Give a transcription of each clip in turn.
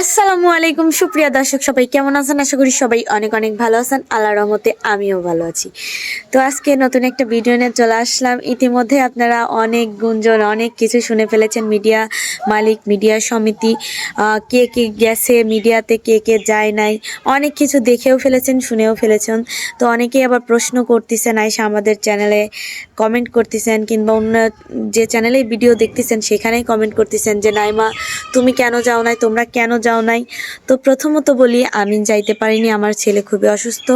আসসালামু আলাইকুম, সুপ্রিয়া দর্শক সবাই কেমন আছেন? আশা করি সবাই অনেক অনেক ভালো আছেন। আল্লাহ রহমতে আমিও ভালো আছি। তো আজকে নতুন একটা ভিডিও নিয়ে চলে আসলাম। ইতিমধ্যে আপনারা অনেক গুঞ্জন, অনেক কিছু শুনে ফেলেছেন। মিডিয়া মালিক, মিডিয়া সমিতি কে কে গেছে, মিডিয়াতে কে কে যায় নাই, অনেক কিছু দেখেও ফেলেছেন, শুনেও ফেলেছেন। তো অনেকেই আবার প্রশ্ন করতেছেন আইসা আমাদের চ্যানেলে কমেন্ট করতেছেন কিংবা অন্য যে চ্যানেলে ভিডিও দেখতেছেন, সেখানেই কমেন্ট করতেছেন যে, নাইমা, তুমি কেন যাও নাই? তোমরা কেন যাও নাই। তো প্রথমত বলি, আমি যাইতে পারিনি, আমার ছেলে খুবই অসুস্থ।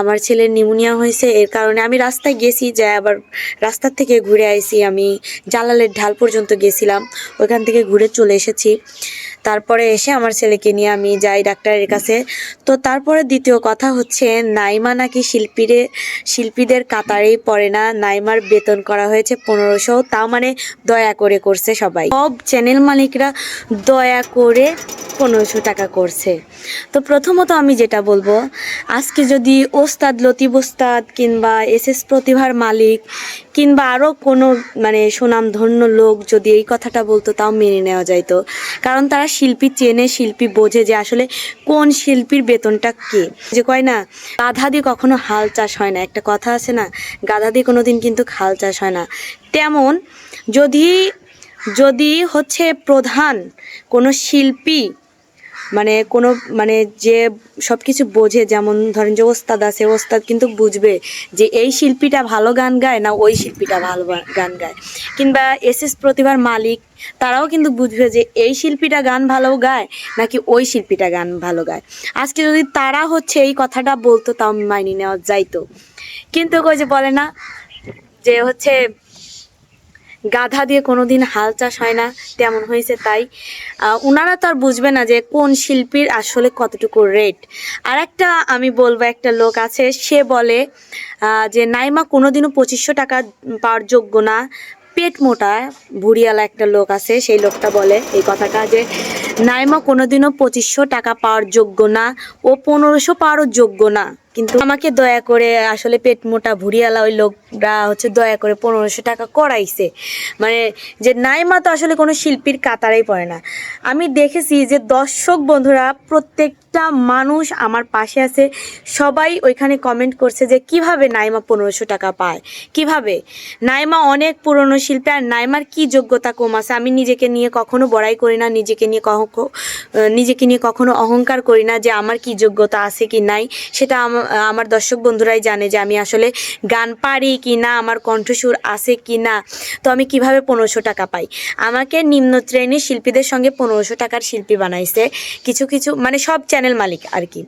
আমার ছেলের নিউমোনিয়া হয়েছে, এর কারণে আমি রাস্তায় গেছি যে আবার রাস্তার থেকে ঘুরে আইছি। আমি জালালের ঢাল পর্যন্ত গেছিলাম, ওইখান থেকে ঘুরে চলে এসেছি। তারপরে এসে আমার ছেলেকে নিয়ে আমি যাই ডাক্তারের কাছে। তো তারপরে দ্বিতীয় কথা হচ্ছে, নাইমা নাকি শিল্পীরে, শিল্পীদের কাতারেই পড়ে না। নাইমার বেতন করা হয়েছে পনেরোশো, তা মানে দয়া করে করছে সবাই। সব চ্যানেল মালিকরা দয়া করে পনেরোশো টাকা করছে। তো প্রথমত আমি যেটা বলব, আজকে যদি ওস্তাদ লতিব ওস্তাদ কিংবা এস এস প্রতিভার মালিক কিংবা আরও কোনো মানে সুনামধন্য লোক যদি এই কথাটা বলতো, তাও মেনে নেওয়া যাইতো। কারণ তারা শিল্পী চেনে, শিল্পী বোঝে যে আসলে কোন শিল্পীর বেতনটা কে। যে কয় না, গাধা দিয়ে কখনো হাল চাষ হয় না। একটা কথা আছে না, গাধা দিয়ে কোনো দিন কিন্তু হাল চাষ হয় না। তেমন যদি যদি হচ্ছে প্রধান কোনো শিল্পী মানে কোনো মানে যে সব কিছু বোঝে, যেমন ধরেন যে ওস্তাদ আছে, ওস্তাদ কিন্তু বুঝবে যে এই শিল্পীটা ভালো গান গায় না ওই শিল্পীটা ভালো গান গায়। কিংবা এস এস প্রতিভার মালিক, তারাও কিন্তু বুঝবে যে এই শিল্পীটা গান ভালো গায় নাকি ওই শিল্পীটা গান ভালো গায়। আজকে যদি তারা হচ্ছে এই কথাটা বলতো, তাও মাইনে নেওয়া যাইতো। কিন্তু ওই যে বলে না যে হচ্ছে গাধা দিয়ে কোনো দিন হাল চাষ হয় না, তেমন হয়েছে তাই। ওনারা তো আর বুঝবে না যে কোন শিল্পীর আসলে কতটুকু রেট আর একটা আমি বলব, একটা লোক আছে, সে বলে যে নাইমা কোনোদিনও পঁচিশশো টাকা পাওয়ার যোগ্য না। পেট মোটা ভুড়িয়ালা একটা লোক আছে, সেই লোকটা বলে এই কথাটা যে নাইমা কোনোদিনও পঁচিশশো টাকা পাওয়ার যোগ্য না ও পনেরোশো পাওয়ারও যোগ্য না। কিন্তু আমাকে দয়া করে আসলে পেট মোটা ভুড়িয়ালা ওই লোকরা হচ্ছে দয়া করে পনেরোশো টাকা করাইছে। মানে যে নাইমা তো আসলে কোনো শিল্পীর কাতারেই পড়ে না। আমি দেখেছি যে দর্শক বন্ধুরা, প্রত্যেকটা মানুষ আমার পাশে আছে। সবাই ওইখানে কমেন্ট করছে যে কীভাবে নাইমা পনেরোশো টাকা পায়? কীভাবে? নাইমা অনেক পুরনো শিল্পী আর নাইমার কি যোগ্যতা কম আছে? আমি নিজেকে নিয়ে কখনো বড়াই করি না, নিজেকে নিয়ে কখনো নিজেকে নিয়ে কখনো অহংকার করি না যে আমার কি যোগ্যতা আছে কি নাই। সেটা আমার দর্শক বন্ধুরাই জানে যে আমি আসলে গান পারি কি না, আমার কণ্ঠসুর আছে কি না। তো আমি কীভাবে পনেরোশো টাকা পাই? আমাকে নিম্ন শ্রেণির শিল্পীদের সঙ্গে পনেরোশো টাকার শিল্পী বানাইছে কিছু কিছু মানে সব চ্যানেল মালিক আর কি।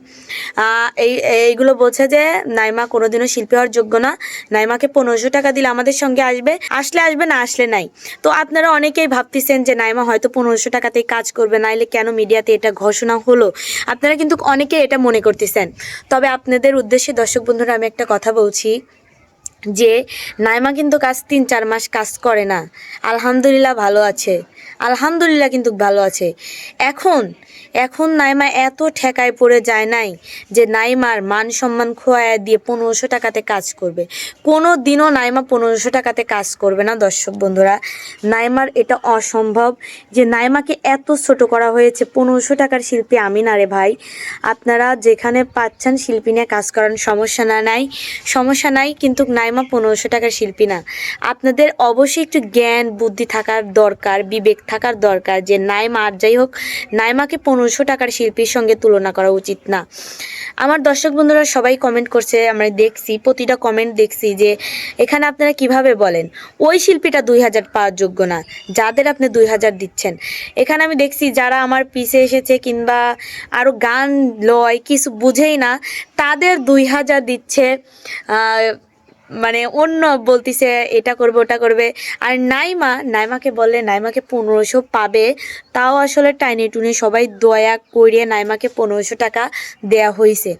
এই, এইগুলো বলছে যে, নাইমা কোনোদিনও শিল্পী হওয়ার যোগ্য না। নাইমাকে পনেরোশো টাকা দিলে আমাদের সঙ্গে আসবে। আসলে আসবে না, আসলে নাই। তো আপনারা অনেকেই ভাবতেছেন যে, নাইমা হয়তো পনেরোশো টাকাতেই কাজ করবে নাইলে কেন মিডিয়াতে এটা ঘোষণা হলো? আপনারা কিন্তু অনেকে এটা মনে করতেছেন। তবে আপনাদের উদ্দেশ্যে দর্শক বন্ধুরা আমি একটা কথা বলছি। যে, নাইমা কিন্তু কাজ তিন, চার মাস কাজ করে না। আলহামদুলিল্লাহ ভালো আছে। আলহামদুলিল্লাহ কিন্তু ভালো আছে। এখন এখন নাইমা এত ঠেকায় পড়ে যায় নাই যে নাইমার মান সম্মান খোয়ায় দিয়ে পনেরোশো টাকাতে কাজ করবে। কোনো দিনও নাইমা পনেরোশো টাকাতে কাজ করবে না, দর্শক বন্ধুরা। নাইমার এটা অসম্ভব যে নাইমাকে এত ছোট করা হয়েছে, পনেরোশো টাকার শিল্পী আমি না রে ভাই। আপনারা যেখানে পাচ্ছেন শিল্পী নিয়ে কাজ করার সমস্যা না নাই। সমস্যা নাই, কিন্তু নাইমা পনেরোশো টাকার শিল্পী না। আপনাদের অবশ্যই একটু জ্ঞান, বুদ্ধি থাকার দরকার, বিবেক থাকার দরকার যে নাইমা আর যাই হোক, নাইমাকে পনেরোশো টাকার শিল্পীর সঙ্গে তুলনা করা উচিত না। আমার দর্শক বন্ধুরা সবাই কমেন্ট করছে, আমরা দেখছি, প্রতিটা কমেন্ট দেখছি যে এখানে আপনারা কীভাবে বলেন? ওই শিল্পীটা দুই হাজার পাওয়ার যোগ্য না, যাদের আপনি দুই হাজার দিচ্ছেন। এখানে আমি দেখছি যারা আমার পিছে এসেছে কিংবা আরও গান লয়, কিছু বুঝেই না, তাদের দুই হাজার দিচ্ছে মানে অন্য বলতিছে, এটা করবে, ওটা করবে। আর নাইমা, নাইমাকে বললে নাইমাকে পনেরোশো পাবে। তাও আসলে টাইনে টুনে সবাই দয়া করে নাইমাকে পনেরোশো টাকা দেয়া হয়েছে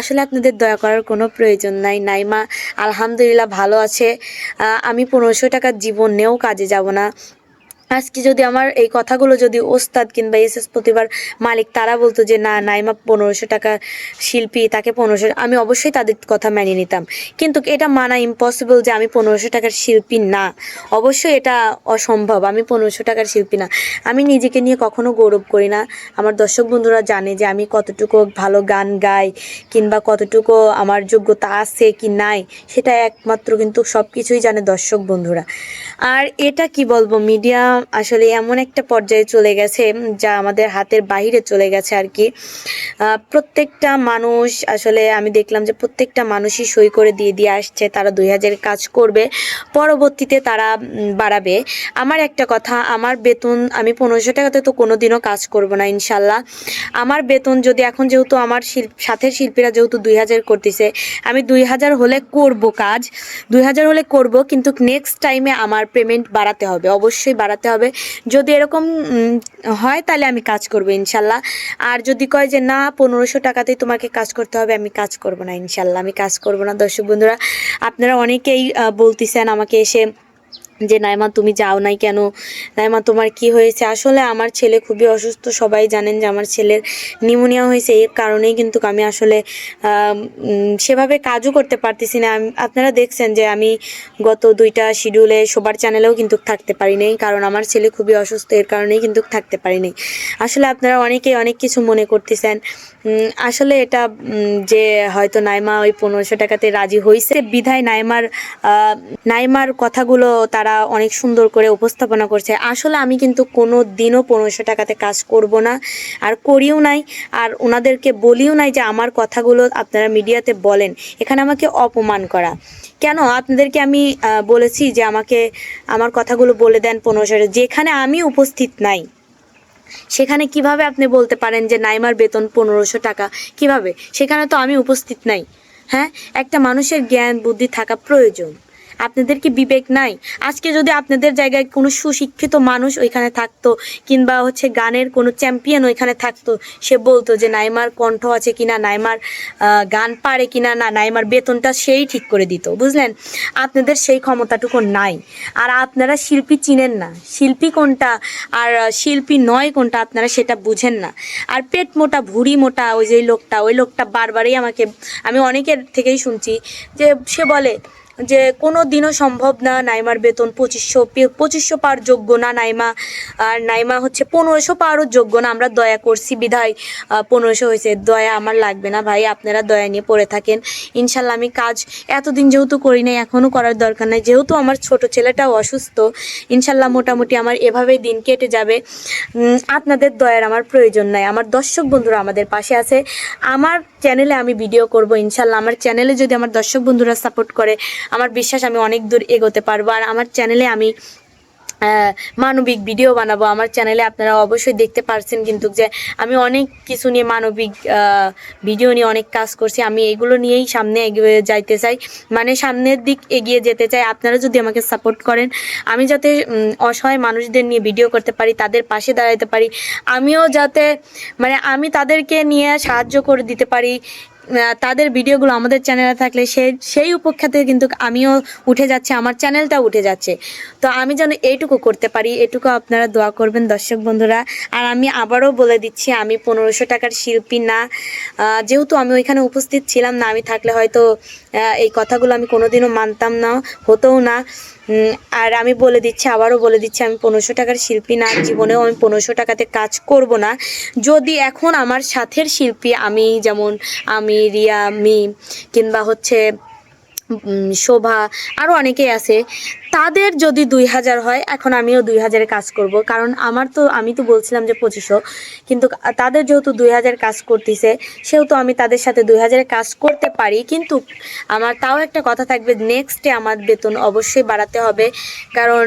আসলে আপনাদের দয়া করার কোনো প্রয়োজন নাই। নাইমা, আলহামদুলিল্লাহ ভালো আছে। আমি পনেরোশো টাকার জীবনেও কাজে যাব না। আজকে যদি আমার এই কথাগুলো যদি ওস্তাদ কিংবা এস এস প্রতিবার মালিক তারা বলতো যে, না, নাইমা পনেরোশো টাকা শিল্পী, তাকে পনেরোশো আমি অবশ্যই তাদের কথা মেনে নিতাম। কিন্তু এটা মানা ইম্পসিবল যে, আমি পনেরোশো টাকার শিল্পী না। অবশ্যই এটা অসম্ভব, আমি পনেরোশো টাকার শিল্পী না। আমি নিজেকে নিয়ে কখনো গৌরব করি না। আমার দর্শক বন্ধুরা জানে যে, আমি কতটুকু ভালো গান গাই কিংবা কতটুকু আমার যোগ্যতা আছে কি নাই, সেটা একমাত্র কিন্তু সব কিছুই জানে দর্শক বন্ধুরা। আর এটা কি বলব মিডিয়া আসলে এমন একটা পর্যায়ে চলে গেছে, যা আমাদের হাতের বাইরে চলে গেছে আর কি। প্রত্যেকটা মানুষ আসলে আমি দেখলাম যে প্রত্যেকটা মানুষই সই করে দিয়ে দিয়ে আসছে, তারা দুই কাজ করবে, পরবর্তীতে তারা বাড়াবে। আমার একটা কথা, আমার বেতন, আমি পনেরোশো টাকাতে তো কোনোদিনও কাজ করব না, ইনশাল্লাহ। আমার বেতন যদি এখন যেহেতু আমার শিল্প, সাথের শিল্পীরা যেহেতু দুই হাজার করতেছে, আমি দুই হাজার হলে করব কাজ, দুই হাজার হলে করব, কিন্তু নেক্সট টাইমে আমার পেমেন্ট বাড়াতে হবে। অবশ্যই বাড়াতে হবে। যদি এরকম হয় তাহলে আমি কাজ করব ইনশাল্লাহ। আর যদি কয় যে না, পনেরোশো টাকাতেই তোমাকে কাজ করতে হবে, আমি কাজ করব না ইনশাল্লাহ, আমি কাজ করব না। দর্শক বন্ধুরা, আপনারা অনেকেই বলতেছেন আমাকে এসে যে, নাইমা, তুমি যাও নাই কেন? নাইমা, তোমার কি হয়েছে? আসলে আমার ছেলে খুবই অসুস্থ, সবাই জানেন যে আমার ছেলের নিউমোনিয়া হয়েছে, এর কারণেই কিন্তু আমি আসলে সেভাবে কাজও করতে পারতেছি না। আপনারা দেখছেন যে আমি গত দুইটা শিডিউলে সবার চ্যানেলেও কিন্তু থাকতে পারি নাই, কারণ আমার ছেলে খুবই অসুস্থ, এর কারণেই কিন্তু থাকতে পারি নাই। আসলে আপনারা অনেকেই অনেক কিছু মনে করতেছেন আসলে এটা যে হয়তো নাইমা ওই পনেরোশো টাকাতে রাজি হয়েছে বিধায় নাইমার নাইমার কথাগুলো তারা অনেক সুন্দর করে উপস্থাপনা করছে। আসলে আমি কিন্তু কোনো দিনও পনেরোশো টাকাতে কাজ করব না, আর করিও নাই, আর ওনাদেরকে বলিও নাই যে আমার কথাগুলো আপনারা মিডিয়াতে বলেন। এখানে আমাকে অপমান করা। কেন? আপনাদেরকে আমি বলেছি যে আমাকে, আমার কথাগুলো বলে দেন পনেরোশো যেখানে আমি উপস্থিত নাই, সেখানে কীভাবে আপনি বলতে পারেন যে নাইমার বেতন পনেরোশো টাকা? কীভাবে? সেখানে তো আমি উপস্থিত নাই। হ্যাঁ? একটা মানুষের জ্ঞান, বুদ্ধি থাকা প্রয়োজন। আপনাদের কি বিবেক নাই? আজকে যদি আপনাদের জায়গায় কোনো সুশিক্ষিত মানুষ ওইখানে থাকতো, কিংবা হচ্ছে গানের কোনো চ্যাম্পিয়ন ওইখানে থাকতো, সে বলতো যে নাইমার কণ্ঠ আছে কিনা, নাইমার গান পারে কিনা, না, নাইমার বেতনটা সেই ঠিক করে দিত, বুঝলেন? আপনাদের সেই ক্ষমতাটুকু নাই। আর আপনারা শিল্পী চিনেন না। শিল্পী কোনটা? আর শিল্পী নয় কোনটা? আপনারা সেটা বুঝেন না। আর পেট মোটা, ভুঁড়ি মোটা, ওই যে লোকটা, ওই লোকটা বারবারই আমাকে, আমি অনেকের থেকেই শুনছি যে সে বলে যে কোনো দিনও সম্ভব না নাইমার বেতন পঁচিশশো পঁচিশশো পাওয়ার যোগ্য না নাইমা। আর নাইমা হচ্ছে পনেরোশো পাওয়ারও যোগ্য না, আমরা দয়া করছি, বিধায় পনেরোশো হয়েছে। দয়া আমার লাগবে না ভাই, আপনারা দয়া নিয়ে পড়ে থাকেন। ইনশাল্লাহ আমি কাজ এতদিন যেহেতু করি নাই এখনও করার দরকার নাই। যেহেতু আমার ছোট ছেলেটাও অসুস্থ, ইনশাল্লাহ মোটামুটি আমার এভাবেই দিন কেটে যাবে। আপনাদের দয়ার আমার প্রয়োজন নাই। আমার দর্শক বন্ধুরা আমাদের পাশে আছে। আমার চ্যানেলে আমি ভিডিও করব ইনশাল্লাহ। আমার চ্যানেলে যদি আমার দর্শক বন্ধুরা সাপোর্ট করে আমার বিশ্বাস আমি অনেক দূর এগোতে পারব। আর আমার চ্যানেলে আমি মানবিক ভিডিও বানাবো। আমার চ্যানেলে আপনারা অবশ্যই দেখতে পারছেন কিন্তু যে আমি অনেক কিছু নিয়ে মানবিক ভিডিও নিয়ে অনেক কাজ করছি। আমি এগুলো নিয়েই সামনে এগিয়ে যাইতে চাই। মানে সামনের দিক এগিয়ে যেতে চাই। আপনারা যদি আমাকে সাপোর্ট করেন, আমি যাতে অসহায় মানুষদের নিয়ে ভিডিও করতে পারি, তাদের পাশে দাঁড়াতে পারি, আমিও যাতে মানে আমি তাদেরকে নিয়ে সাহায্য করে দিতে পারি। তাদের ভিডিওগুলো আমাদের চ্যানেলে থাকলে সেই সেই উপখ্যাতে কিন্তু আমিও উঠে যাচ্ছে, আমার চ্যানেলটা উঠে যাচ্ছে। তো আমি যেন এইটুকু করতে পারি, এটুকু আপনারা দোয়া করবেন দর্শক বন্ধুরা। আর আমি আবারও বলে দিচ্ছি, আমি পনেরোশো টাকার শিল্পী না। যেহেতু আমি ওইখানে উপস্থিত ছিলাম না, আমি থাকলে হয়তো এই কথাগুলো আমি কোনোদিনও মানতাম না, হতোও না। আর আমি বলে দিচ্ছি, আবারও বলে দিচ্ছি, আমি পনেরোশো টাকার শিল্পী না, জীবনেও আমি পনেরোশো টাকাতে কাজ করব না। যদি এখন আমার সাথের শিল্পী, আমি যেমন, আমি, রিয়া মি কিংবা হচ্ছে শোভা আরও অনেকেই আছে, তাদের যদি দুই হাজার হয়, এখন আমিও দুই হাজারে কাজ করব। কারণ আমার তো, আমি তো বলছিলাম যে পঁচিশশো, কিন্তু তাদের যেহেতু দুই হাজার কাজ করতেছে, সেহেতু আমি তাদের সাথে দুই হাজারে কাজ করতে পারি, কিন্তু আমার তাও একটা কথা থাকবে নেক্সটে আমার বেতন অবশ্যই বাড়াতে হবে। কারণ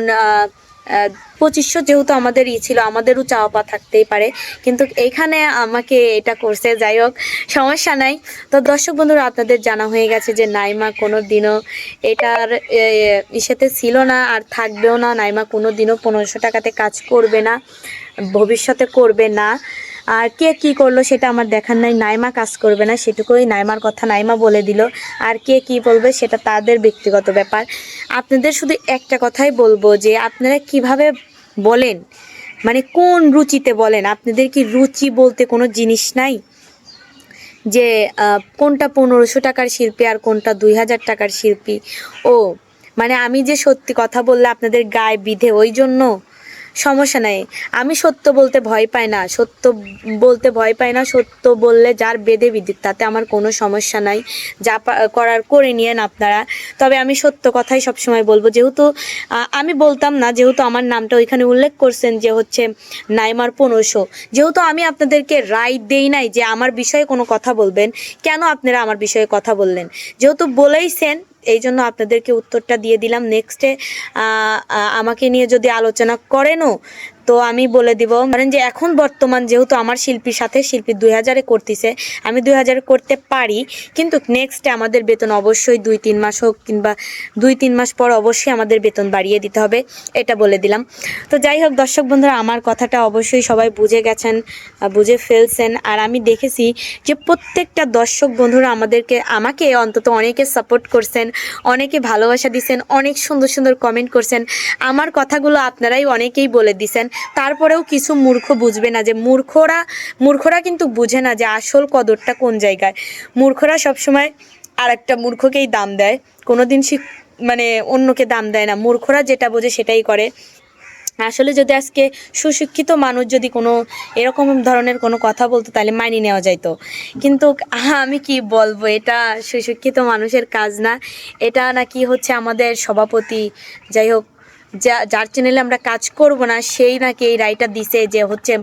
পঁচিশশো যেহেতু আমাদের ই ছিল, আমাদেরও চাওয়া পাওয়া থাকতেই পারে। কিন্তু এইখানে আমাকে এটা করছে, যাই হোক, সমস্যা নাই। তো দর্শক বন্ধুরা, আপনাদের জানা হয়ে গেছে যে নাইমা কোনো দিনও এটার ইসেতে ছিল না আর থাকবেও না। নাইমা কোনো দিনও পনেরোশো টাকাতে কাজ করবে না, ভবিষ্যতে করবে না। আর কে কি করল সেটা আমার দেখার নাই। নাইমা কাজ করবে না, সেটুকুই নাইমার কথা নাইমা বলে দিল। আর কে কি বলবে সেটা তাদের ব্যক্তিগত ব্যাপার। আপনাদের শুধু একটা কথাই বলব যে, আপনারা কীভাবে বলেন? মানে কোন রুচিতে বলেন? আপনাদের কি রুচি বলতে কোনো জিনিস নাই? যে কোনটা পনেরোশো টাকার শিল্পী আর কোনটা দুই হাজার টাকার শিল্পী? ও মানে আমি যে সত্যি কথা বললে আপনাদের গায়ে বিধে, ওই জন্য? সমস্যা নাই। আমি সত্য বলতে ভয় পাই না। সত্য বলতে ভয় পাই না। সত্য বললে যার বেদে বিদ্যুৎ তাতে আমার কোনো সমস্যা নাই। যা করার করে নিয়েন আপনারা। তবে আমি সত্য কথাই সবসময় বলব। যেহেতু আমি বলতাম না, যেহেতু আমার নামটা ওইখানে উল্লেখ করছেন যে হচ্ছে নাইমার পনেরোশো। যেহেতু আমি আপনাদেরকে রাইট দেই নাই যে আমার বিষয়ে কোনো কথা বলবেন, কেন আপনারা আমার বিষয়ে কথা বললেন? যেহেতু বলেইছেন এই জন্য আপনাদেরকে উত্তরটা দিয়ে দিলাম। নেক্সটে আমাকে নিয়ে যদি আলোচনা করেনও তো আমি বলে দিব, ধরেন যে এখন বর্তমান যেহেতু আমার শিল্পীর সাথে শিল্পী দুই হাজারে করতেছে, আমি দুই হাজারে করতে পারি, কিন্তু নেক্সটে আমাদের বেতন অবশ্যই দুই, তিন মাস হোক কিংবা দুই, তিন মাস পর অবশ্যই আমাদের বেতন বাড়িয়ে দিতে হবে, এটা বলে দিলাম। তো যাই হোক দর্শক বন্ধুরা, আমার কথাটা অবশ্যই সবাই বুঝে গেছেন বুঝে ফেলছেন, আর আমি দেখেছি যে প্রত্যেকটা দর্শক বন্ধুরা আমাদেরকে, আমাকে অন্তত অনেকে সাপোর্ট করছেন, অনেকে ভালোবাসা দিছেন, অনেক সুন্দর সুন্দর কমেন্ট করছেন। আমার কথাগুলো আপনারাই অনেকেই বলে দিছেন। তারপরেও কিছু মূর্খ বুঝবে না যে মূর্খরা মূর্খরা কিন্তু বুঝে না যে আসল কদরটা কোন জায়গায়। মূর্খরা সবসময় আর একটা মূর্খকেই দাম দেয়। কোনোদিন শিখ মানে অন্যকে দাম দেয় না। মূর্খরা যেটা বোঝে সেটাই করে। আসলে যদি আজকে সুশিক্ষিত মানুষ যদি কোনো এরকম ধরনের কোনো কথা বলতো, তাহলে মানিয়ে নেওয়া যাইতো। কিন্তু আমি কি বলব, এটা সুশিক্ষিত মানুষের কাজ না। এটা নাকি হচ্ছে আমাদের সভাপতি, যাই হোক যা, যার চ্যানেলে আমরা কাজ করব না, সেই নাকি এই রায়টা দিছে যে হচ্ছে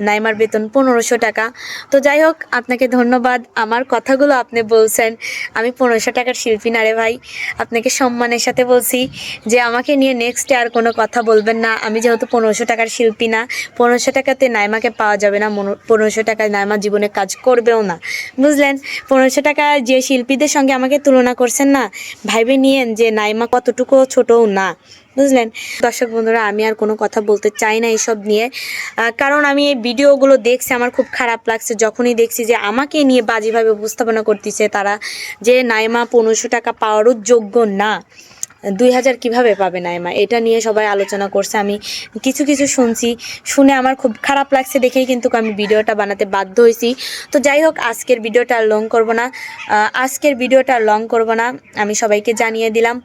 নাইমার বেতন পনেরোশো টাকা। তো যাই হোক, আপনাকে ধন্যবাদ। আমার কথাগুলো আপনি বলছেন। আমি পনেরোশো টাকার শিল্পী না রে ভাই। আপনাকে সম্মানের সাথে বলছি যে আমাকে নিয়ে নেক্সটে আর কোনো কথা বলবেন না। আমি যেহেতু পনেরোশো টাকার শিল্পী না, পনেরোশো টাকাতে নাইমাকে পাওয়া যাবে না। পনেরোশো টাকায় নাইমা জীবনে কাজ করবেও না। বুঝলেন? পনেরোশো টাকা যে শিল্পীদের সঙ্গে আমাকে তুলনা করছেন না, ভাইবে নিয়েন যে নাইমা কতটুকু ছোটও না। বুঝলেন? দর্শক বন্ধুরা, আমি আর কোনো কথা বলতে চাই না এইসব নিয়ে। কারণ আমি এই ভিডিওগুলো দেখছি, আমার খুব খারাপ লাগছে। যখনই দেখছি যে আমাকে নিয়ে বাজেভাবে উপস্থাপনা করতেছে তারা, যে নাইমা পনেরোশো টাকা পাওয়ারও যোগ্য না। দুই হাজার কীভাবে পাবে নাইমা? এটা নিয়ে সবাই আলোচনা করছে। আমি কিছু কিছু শুনছি, শুনে আমার খুব খারাপ লাগছে দেখেই কিন্তু আমি ভিডিওটা বানাতে বাধ্য হয়েছি। তো যাই হোক, আজকের ভিডিওটা লং করব না। আজকের ভিডিওটা লং করব না। আমি সবাইকে জানিয়ে দিলাম।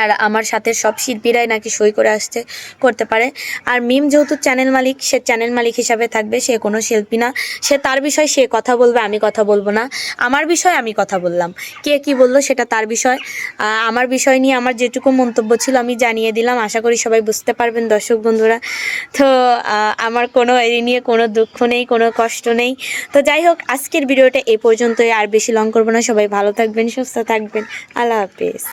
আর আমার সাথে সব শিল্পীরাই নাকি সই করে আসছে, করতে পারে। আর মিম যেহেতু চ্যানেল মালিক, সে চ্যানেল মালিক হিসাবে থাকবে, সে কোনো শিল্পী না। সে তার বিষয় সে কথা বলবে, আমি কথা বলব না। আমার বিষয় আমি কথা বললাম। কে কি বলল সেটা তার বিষয়। আমার বিষয় নিয়ে আমার যেটুকু মন্তব্য ছিল আমি জানিয়ে দিলাম। আশা করি সবাই বুঝতে পারবেন দর্শক বন্ধুরা। তো আমার কোনো এই নিয়ে কোনো দুঃখ নেই, কোনো কষ্ট নেই। তো যাই হোক, আজকের ভিডিওটা এই পর্যন্তই। আর বেশি লং করব না। সবাই ভালো থাকবেন, সুস্থ থাকবেন। আল্লাহ হাফেজ।